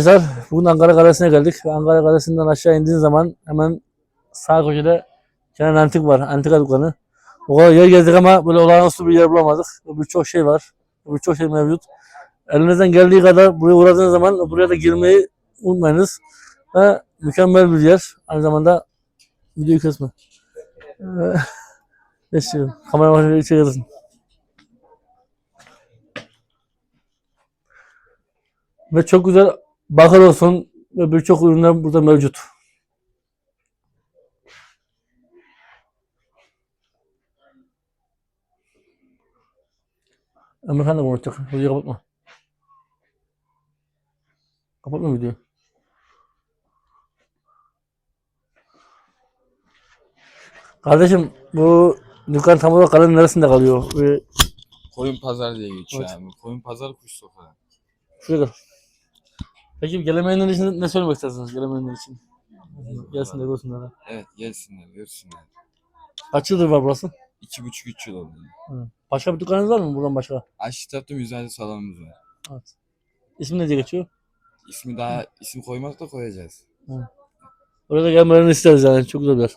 Arkadaşlar bugün Ankara Kalesi'ne geldik. Ankara Kalesi'nden aşağı indiğin zaman hemen sağ köşede Kenan Antik var. Antika dükkanı. O kadar yer gezdik ama böyle olağanüstü bir yer bulamadık. Birçok şey var. Birçok şey mevcut. Elinizden geldiği kadar buraya uğradığınız zaman buraya da girmeyi unutmayınız. Ve mükemmel bir yer. Aynı zamanda videoyu kesme. Ee, Geçiyorum. Kamera başına içeri gelirsin. Ve çok güzel bakır olsun ve birçok ürünler burada mevcut. Emirhan da konuşacak. Videoyu kapatma. Kapatma videoyu. Kardeşim bu dükkan tam olarak kalenin neresinde kalıyor? Ee, Koyun pazar diye geçiyor Evet. abi. Koyun pazar kuş sokağı. Şuraya gel. Peki gelemeyenler için ne söylemek istersiniz gelemeyenler için? Gelsin de görsünler. ha. Evet gelsinler görsünler. Kaç yıldır var burası? İki buçuk üç yıl oldu. Başka bir dükkanınız var mı buradan başka? Aşçı tarafta müzayede salonumuz var. Evet. İsmi ne diye geçiyor? İsmi daha isim koymak da koyacağız. Oraya da gelmelerini isteriz yani. Çok güzel bir yer.